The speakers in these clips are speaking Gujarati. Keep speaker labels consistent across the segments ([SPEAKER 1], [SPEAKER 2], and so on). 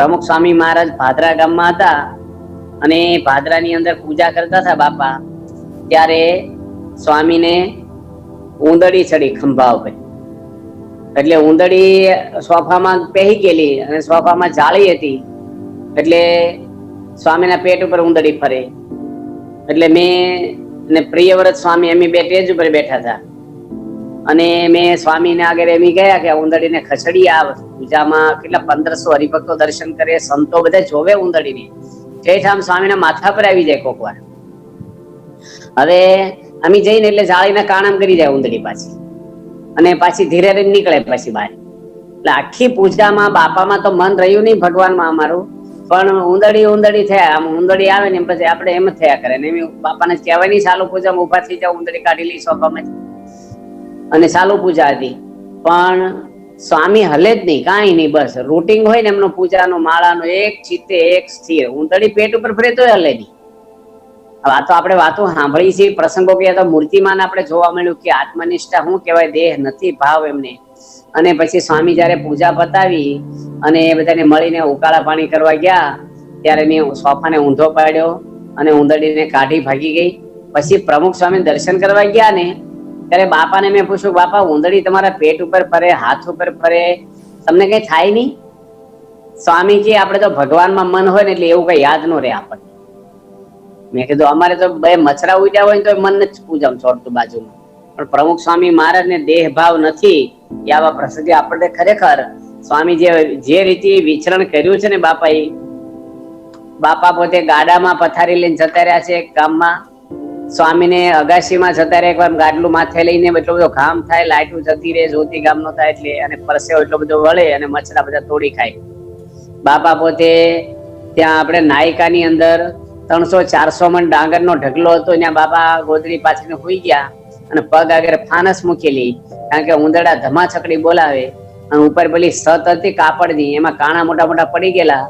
[SPEAKER 1] પ્રમુખ સ્વામી મહારાજ ભાદરા ગામમાં હતા અને ભાદરાની અંદર પૂજા કરતા હતા બાપા, ત્યારે સ્વામીને ઉંદડી ચડી ખંભા ઉપર એટલે ઉંદડી સોફામાં પહેરી ગયેલી અને સોફામાં જાળી હતી. એટલે સ્વામીના પેટ ઉપર ઉંદડી ફરે. એટલે મેં ને પ્રિયવ્રત સ્વામી અમે બે ટેજ ઉપર બેઠા હતા. અને મેં સ્વામીને આગળ એમ ગયા કે ઉંદડી ઉંદડીને ખસડી આ પૂજામાં કેટલા પંદરસો હરિભક્તો દર્શન કરે, સંતો બધા જોવે ઉંદડીને. ઠેઠ આમ સ્વામીના માથા પર આવી જાય કોક વાર હવે અમે જઈને એટલે જાળીને કાણામ કરી જાય ઉંદડી પાછી. અને પાછી ધીરે ધીરે નીકળે પછી બહાર. એટલે આખી પૂજામાં બાપામાં તો મન રહ્યું નહીં ભગવાનમાં અમારું. પણ ઉંદડી ઉંદડી થયા. આમ ઉંદડી આવે ને પછી આપણે એમ થયા કરે. ને એમ બાપાને કહેવાય નહીં ચાલુ પૂજામાં ઊભા થઈ જાવ ઉંદડી કાઢી લઈ સોફામાં અને સાલુ પૂજા હતી. પણ સ્વામી હલે જ નહીં, કાંઈ નહીં, બસ. રૂટિંગ હોય ને એમનો પૂજાનો, માળાનો, એક ચિત્તે એક સ્થિર. ઉંદડી પેટ ઉપર ફરે હલે નહીં. વાતો આપણે વાતો સાંભળી છે, પ્રસંગો કે તો મૂર્તિમાન આપણે જોવા મળ્યું કે આત્મનિષ્ઠા શું કહેવાય, દેહ નથી, ભાવ એમને. અને પછી સ્વામી જ્યારે પૂજા પતાવી અને એ બધાને મળીને ઉકાળા પાણી કરવા ગયા, ત્યારે મેં સોફાને ઊંધો પાડ્યો અને ઊંધડીને કાઢી ભાગી ગઈ. પછી પ્રમુખ સ્વામી દર્શન કરવા ગયા ને ત્યારે બાપાને મેં પૂછ્યું, બાપા, ઉંદડી તમારા પેટ ઉપર ફરે, હાથ ઉપર ફરે? તમને કઈ થાય નહીં? સ્વામીજી, આપણે તો ભગવાનમાં મન હોય ને એટલે એવું કઈ યાદ ન રહે આપણને. મેં કીધું, અમારે તો બે મચરા ઉડ્યા હોય તો મન જ પૂજામ છોડતું બાજુમાં. પણ પ્રમુખ સ્વામી મહારાજને દેહ ભાવ નથી એ આવા પ્રસંગે આપણને ખરેખર સ્વામી જે જે રીતે વિચરણ કર્યું છે ને બાપાએ, બાપા પોતે ગાડામાં પથારી લઈને જતા રહ્યા છે ગામમાં. સ્વામીને અગાશીમાં જતા રહે એકવાર ગાડલું માથે લઈને એટલો બધો ઘામ થાય, લાઈટું જતી રહે જ્યોતિ ગામનો થાય એટલે અને પરસેવો એટલો બધો વળે અને મચરા બધા તોડી ખાય. બાપા પોતે ત્યાં આપણે નાયકાની અંદર ત્રણસો ચારસો મણ ડાંગરનો ઢગલો હતો, ત્યાં બાપા ગોદડી પાછળ હોઈ ગયા અને પગ આગળ ફાનસ મૂકેલી, કારણ કે ઉંદરડા ધમાછકડી બોલાવે અને ઉપર પેલી સત હતી કાપડની, એમાં કાણા મોટા મોટા પડી ગયેલા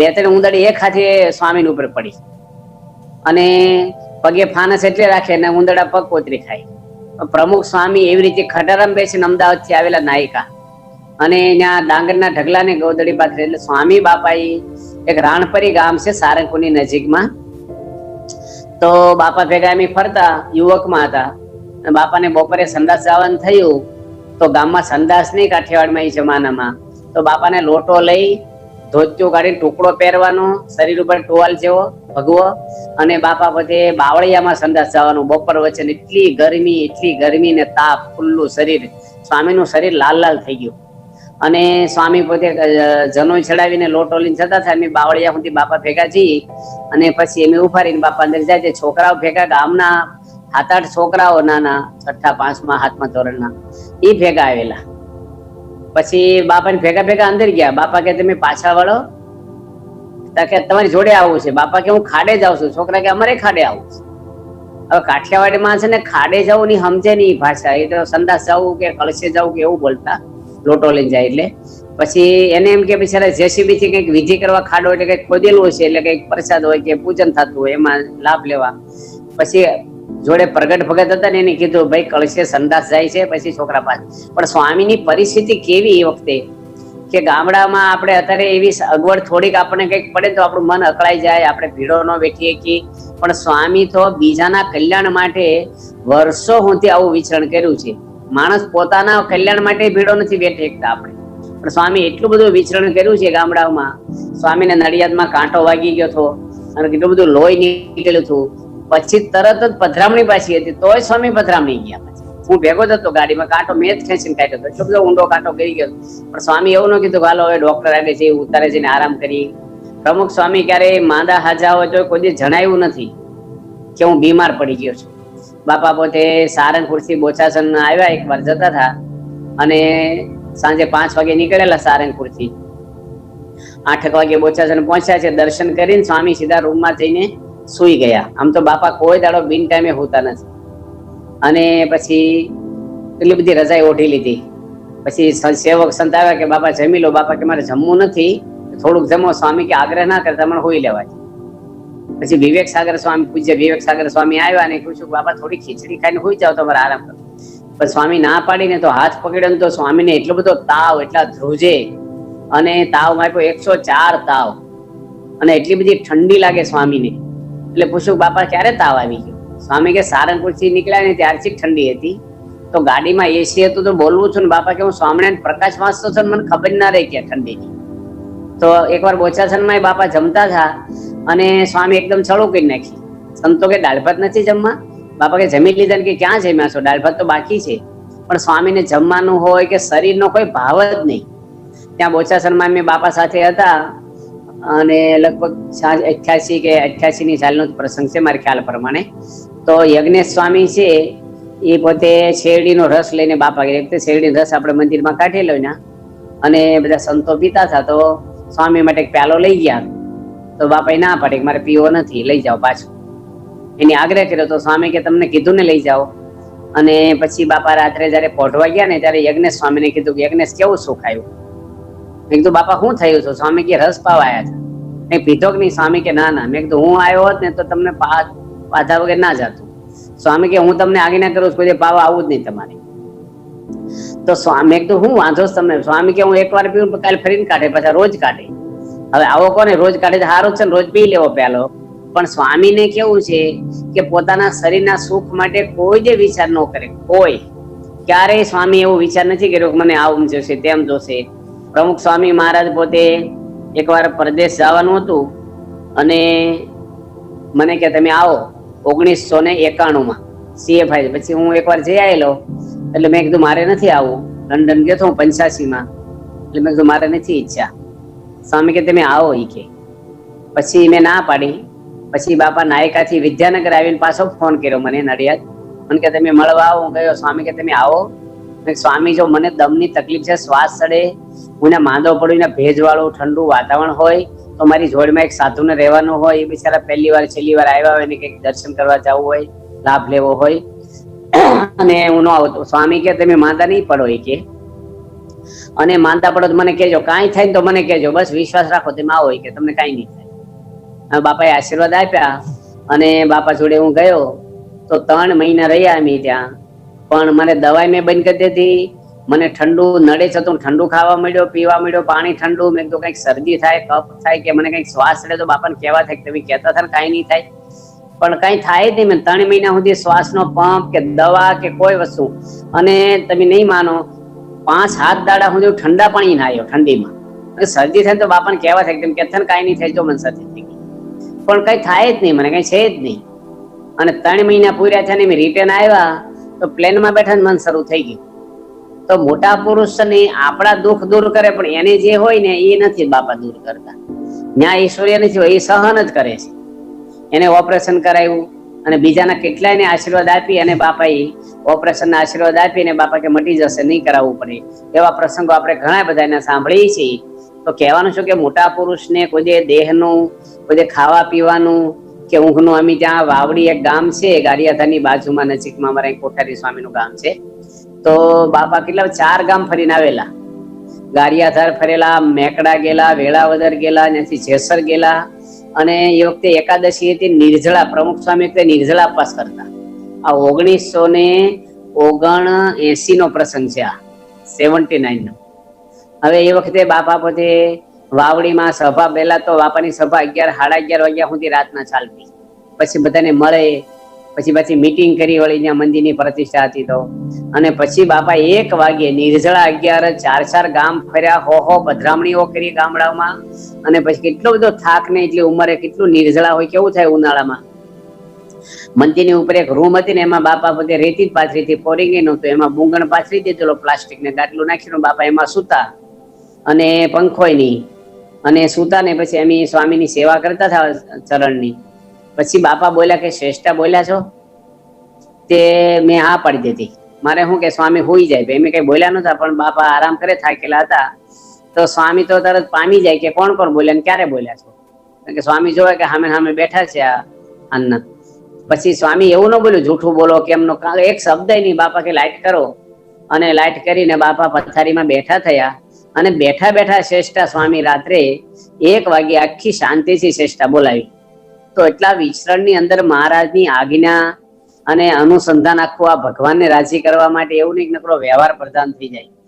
[SPEAKER 1] બે ત્રણ ઉંદરડી એક હાથે સ્વામીની ઉપર પડી. અને પગે ફાનસ એટલે રાખે ને ઉંદરડા પગ કોતરી ખાય. પ્રમુખ સ્વામી એવી રીતે ખટારામ બેસીને અમદાવાદથી આવેલા નાયિકા અને ત્યાં ડાંગરના ઢગલાને ગોદડી પાથરે એટલે સ્વામી બાપાએ એક રાણપરી ગામ છે સારંગપુરની નજીકમાં. તો બાપા ભેગા એમ ફરતા, યુવકમાં હતા. બાપાને બપોરે સંદાસ જવાનું થયું, તો ગામમાં સંદાસ નહીં કાઠિયાવાડમાં એ જમાનામાં. તો બાપાને લોટો લઈ, ધોતિયું કાઢીને ટુકડો પહેરવાનો, શરીર ઉપર ટોવાલ જેવો ભગવો અને બાપા પછી બાવળિયામાં સંદાસ જવાનું. બપોર વચ્ચે એટલી ગરમી એટલી ગરમી ને તાપ, ખુલ્લું શરીર. સ્વામીનું શરીર લાલ લાલ થઈ ગયું. અને સ્વામી પોતે જનોઈ ચડાવીને લોટો લઈને જતા થાય એમ બાવળિયા સુધી બાપા ભેગા જઈ અને પછી એમ ઉભારીને બાપા અંદર જાય છે. છોકરાઓ ભેગા ગામના સાત આઠ છોકરાઓ નાના, છઠ્ઠા, પાંચમા હાથમાં ધોરણના એ ભેગા આવેલા. પછી બાપાને ભેગા ભેગા અંદર ગયા. બાપા કે તમે પાછા વળો. કે તમારી જોડે આવું છે. બાપા કે હું ખાડે જાઉં છું. છોકરા કે અમારે ખાડે આવું છે. હવે કાઠિયાવાડીમાં છે ને ખાડે જવું ની સમજે નહીં ભાષા. એ તો સંદાસ જવું કે કળશે જવું કે એવું બોલતા. લોટો લઈને જાય એટલે. પછી એને એમ કે બિચારા જેસીબી થી કંઈક વિધિ કરવા ખાડો એટલે કંઈક ખોદેલું હશે એટલે કંઈક પ્રસાદ હોય કે પૂજન થતું હોય, એમાં લાભ લેવા. પછી જોડે પ્રગટ ભગત હતા ને એને કીધું, ભાઈ, કળશે સંદાસ જાય છે. પછી છોકરા પાસે, પણ સ્વામીની પરિસ્થિતિ કેવી એ વખતે? કે ગામડામાં આપણે અત્યારે એવી અગવડ થોડીક આપણને કંઈક પડે તો આપણું મન અકળાઈ જાય, આપણે ભીડો ન બેઠીએ કે. પણ સ્વામી તો બીજાના કલ્યાણ માટે વર્ષો સુધી આવું વિચરણ કર્યું છે. માણસ પોતાના કલ્યાણ માટે ભીડો નથી બેઠી આપણે. પણ સ્વામી એટલું બધું વિચરણ કર્યું છે ગામડાઓમાં. સ્વામીને નડિયાદમાં કાંટો વાગી ગયો હતો અને કેટલું બધું લોહી નીકળ્યું હતું. પછી તરત જ પધરામણી પાછી હતી. તોય સ્વામી પધરામણી ગયા. હું ભેગો જ હતો ગાડીમાં. કાંટો મેં જ ખેંચીને કાઢ્યો હતો. એટલો બધો ઊંડો કાંટો કરી ગયો. પણ સ્વામી એવું ન કીધું હાલો, હવે ડોક્ટર આવે છે ઉતારે છે આરામ કરી. પ્રમુખ સ્વામી ક્યારે માંદા હાજા હોય તો કોઈ જણાયું નથી કે હું બીમાર પડી ગયો છું. બાપા પોતે સારંગપુરથી બોચાસન આવ્યા એક વાર જતા હતા અને સાંજે પાંચ વાગે નીકળેલા સારંગપુરથી આઠક વાગે બોચાસન પહોંચ્યા છે, દર્શન કરીને સ્વામી સીધા રૂમમાં જઈને સુઈ ગયા. આમ તો બાપા કોઈ દાડો બિન ટાઈમે હોતા નથી. અને પછી એટલી બધી રજાઈ ઓઢી લીધી. પછી સેવક સંત આવ્યા કે, બાપા, જમી લો, બાપા, કે મારે જમવું નથી. થોડુંક જમો, સ્વામી, કે આગ્રહ ના કરતા મને હોઈ લેવાય. પછી વિવેક સાગર સ્વામી પૂજ્ય વિવેક સાગર સ્વામી આવ્યા અને પૂછ્યું બાપા, થોડી ખીચડી ખાઈને હોઈ જાવ તમારે આરામ કરો. પણ સ્વામી ના પાડીને તો હાથ પકડ્યો ને તો સ્વામીને એટલો બધો તાવ, એટલા ધ્રુજે અને તાવ માપ્યો, એકસો ચાર તાવ. અને એટલી બધી ઠંડી લાગે સ્વામીને. એટલે પૂછ્યું બાપા, ક્યારે તાવ આવી ગયો? સ્વામી કે સારંગપુરથી નીકળ્યા ને ત્યારથી ઠંડી હતી. તો ગાડીમાં એસી હતું તો બોલવું છું ને, બાપા, કે હું સ્વામિનારાયણ પ્રકાશ વાંચતો છું મને ખબર ના રહી કે ઠંડીની. તો એકવાર બોચાસનમાં બાપા જમતા હતા અને સ્વામી એકદમ છળું કરી નાખી. સંતો કે દાળ ભાત નથી જમવા. બાપા કે, જમી લીધા કે ક્યાં જમ્યા છો? દાળ ભાત તો બાકી છે. પણ સ્વામીને જમવાનું હોય કે શરીરનો કોઈ ભાવ જ નહીં. ત્યાં બોચાસનમાં મેં બાપા સાથે હતા. અને લગભગ અઠ્યાસી કે અઠ્યાસી ની સાલનો પ્રસંગ છે મારા ખ્યાલ પ્રમાણે. તો યજ્ઞેશ સ્વામી છે, એ પોતે શેરડીનો રસ લઈને બાપા એક તો શેરડીનો રસ આપણે મંદિરમાં કાઢેલો ને અને બધા સંતો પીતા હતા, તો સ્વામી માટે એક પ્યાલો લઈ ગયા. તો બાપાએ ના પાડે મારે પીવો નથી, લઈ જાઓ પાછું. એની આગ્રહ કર્યો, તો સ્વામી કે તમને કીધું ને લઈ જાઓ. અને પછી બાપા રાત્રે જયારે પોઢવા ગયા ને, ત્યારે યજ્ઞેશ સ્વામીને કીધું કે યજ્ઞેશ કેવું સુખ આવ્યું? મેં કીધું, બાપા, શું થયું છે? સ્વામી કે રસ પાવા હતા મેં પીધો કે નહીં, સ્વામી કે ના ના. મેં કીધું, હું આવ્યો હોત ને તો તમને પાછા વગર ના જતું. સ્વામી કે, હું તમને આજ્ઞા કરું છું, કોઈ પાવા આવું જ નહીં તમારી. તો સ્વામી મેં કીધું, હું વાંધો તમને? સ્વામી કે, હું એકવાર પીવું કાલ ફરીને કાઢે, પછી રોજ કાઢે. હવે આવો કોને? રોજ કાઢે સારું છે રોજ પી લેવો પહેલો પણ સ્વામીને કેવું છે કે પોતાના શરીરના સુખ માટે કોઈ જે વિચાર ન કરે, કોઈ. ક્યારેય સ્વામી એવો વિચાર નથી કર્યો કે, મને આવું જોશે, તેમ જોશે. પ્રમુખ સ્વામી મહારાજ પોતે એકવાર પરદેશ જવાનું હતું અને મને કે તમે આવો ઓગણીસો ને એકાણુંમાં સીએફઆઈ પછી હું એકવાર જઈ આવેલો એટલે મેં કીધું, મારે નથી આવવું લંડન ગયો તો હું પંચાસીમાં એટલે મેં કીધું, મારે નથી ઈચ્છા. સ્વામી કે, તમે આવો. ઈ કે. પછી મેં ના પાડી. પછી બાપા નાયકાથી વિદ્યાનગર આવીને પાછો ફોન કર્યો મને નડિયાદ. મને કે, તમે મળવા આવો. હું ગયો. સ્વામી કે, તમે આવો. સ્વામી, જો મને દમની તકલીફ છે, શ્વાસ ચડે હું માંદો પડું ને ભેજવાળું, ઠંડુ વાતાવરણ હોય, તો મારી જોડમાં એક સાધુને રહેવાનું હોય, એ બિચારા પહેલી વાર, છેલ્લી વાર આવ્યા હોય ને કંઈક દર્શન કરવા જવું હોય, લાભ લેવો હોય. અને હું ન આવતો. સ્વામી કે, તમે માંદા નહીં પડો, એ કે. અને માનતા પડો તો મને કહેજો. કાંઈ થાય ને તો મને કહેજો. બસ વિશ્વાસ રાખો, તમે આવો કે. તમને કાંઈ નહીં થાય. બાપાએ આશીર્વાદ આપ્યા. અને બાપા જોડે હું ગયો. તો ત્રણ મહિના રહ્યા અમે ત્યાં. પણ મને દવાઈ મેં બંધ કરી દીધી. મને ઠંડુ નડે છે તો ઠંડુ ખાવા મળ્યો, પીવા મળ્યો, પાણી ઠંડુ. મેં કીધું કંઈક શરદી થાય, કફ થાય કે મને કંઈક શ્વાસ ચડે તો બાપાને કહેવા થાય તમે કહેતા થાય ને કાંઈ નહીં થાય. પણ કાંઈ થાય જ નહીં. મેં ત્રણ મહિના સુધી શ્વાસનો પંપ કે દવા કે કોઈ વસ્તુ. અને તમે નહીં માનો, પાંચ હાથ દાડા સુધી ઠંડા પાણી નાહ્યો ઠંડીમાં. અને શરદી થાય તો બાપાને કહેવા થાય તમે કહેતા ને કાંઈ નહીં થાય, જો મને શરદી થઈ ગઈ. પણ કઈ થાય જ નહીં. મને કઈ છે જ નહીં. અને ત્રણ મહિના પૂર્યા થયા ને મેં રિટર્ન આવ્યા. તો પ્લેનમાં બેઠા મન શરૂ થઈ ગયું. તો મોટા પુરુષ ને આપણા દુઃખ દૂર કરે, પણ એને જે હોય ને એ નથી બાપા દૂર કરતા. ન્યાય ઈશ્વર્ય નથી એ સહન જ કરે છે. એને ઓપરેશન કરાવ્યું અને બીજાના કેટલાયને આશીર્વાદ આપી અને બાપાએ ઓપરેશન ના આશીર્વાદ આપી અને બાપા કે મટી જશે, નહીં કરાવવું પડે. એવા પ્રસંગો આપણે ઘણા બધા એના સાંભળીએ છીએ. તો કહેવાનું શું કે મોટા પુરુષને કોઈ દેહનું, કોઈ ખાવા પીવાનું કે ઊંઘનું અમે ત્યાં વાવડી એક ગામ છે, ગારિયાધારની બાજુમાં નજીકમાં અમારા કોઠારી સ્વામીનું ગામ છે. તો બાપા કેટલા ચાર ગામ ફરીને આવેલા. ગારિયાધાર ફરેલા, મેકડા ગયેલા, વેળાવદર ગેલા ત્યાંથી જેસર ગયેલા. અને એ વખતે એકાદશી હતી, નિર્જળા, પ્રમુખ સ્વામી વખતે નિર્જળા ઉપવાસ કરતા. આ ઓગણીસો ને ઓગણ એસી નો પ્રસંગ છે આ, સેવન્ટી નાઇન નો હવે એ વખતે બાપા પોતે વાવડીમાં સભા, પહેલા તો બાપાની સભા અગિયાર, સાડા અગિયાર વાગ્યા સુધી રાતના ચાલતી. પછી બધાને મળે, પછી પછી મીટિંગ કરી વળી જ્યાં મંદિરની પ્રતિષ્ઠા હતી તો. અને પછી બાપા એક વાગે નિર્જળા અગિયાર ચાર ચાર ગામ ફર્યા, હો હો પધરામણીઓ કરી ગામડામાં અને પછી કેટલો બધો થાક ને એટલી ઉંમરે કેટલું નિર્જળા હોય, કેવું થાય ઉનાળામાં? મંદિરની ઉપર એક રૂમ હતી ને એમાં બાપા પોતે રેતી જ પાથરી હતી ફોરિંગ નહોતું. એમાં બુંગણ પાથરી દીધેલો પ્લાસ્ટિક ને ગાટલું નાખીને બાપા એમાં સૂતા. અને પંખોય નહીં અને સૂતા ને પછી એમ સ્વામીની સેવા કરતા હતા ચરણની. પછી બાપા બોલ્યા કે શ્રેષ્ઠા બોલ્યા છો? તે મેં હા પાડી દીધી. મારે શું કે સ્વામી હોઈ જાય એમ કઈ બોલ્યા નતા પણ બાપા આરામ કરે થાકેલા હતા. તો સ્વામી તો તરત પામી જાય કે કોણ કોણ બોલ્યા ક્યારે બોલ્યા છો? કે સ્વામી જોવે કે સામે સામે બેઠા છે આ અન્ન. પછી સ્વામી એવું ન બોલ્યું, જૂઠું બોલો કે એમનો એક શબ્દ નહીં, બાપા કે લાઈટ કરો. અને લાઈટ કરીને બાપા પથારીમાં બેઠા થયા. અને બેઠા બેઠા શ્રેષ્ઠા સ્વામી રાત્રે એક વાગે આખી શાંતિથી શ્રેષ્ઠા બોલાવી. તો એટલા વિચરણની અંદર મહારાજની આજ્ઞા અને અનુસંધાન આખું આ ભગવાનને રાજી કરવા માટે એવું નહીં નકરો વ્યવહાર પ્રધાન થઈ જાય.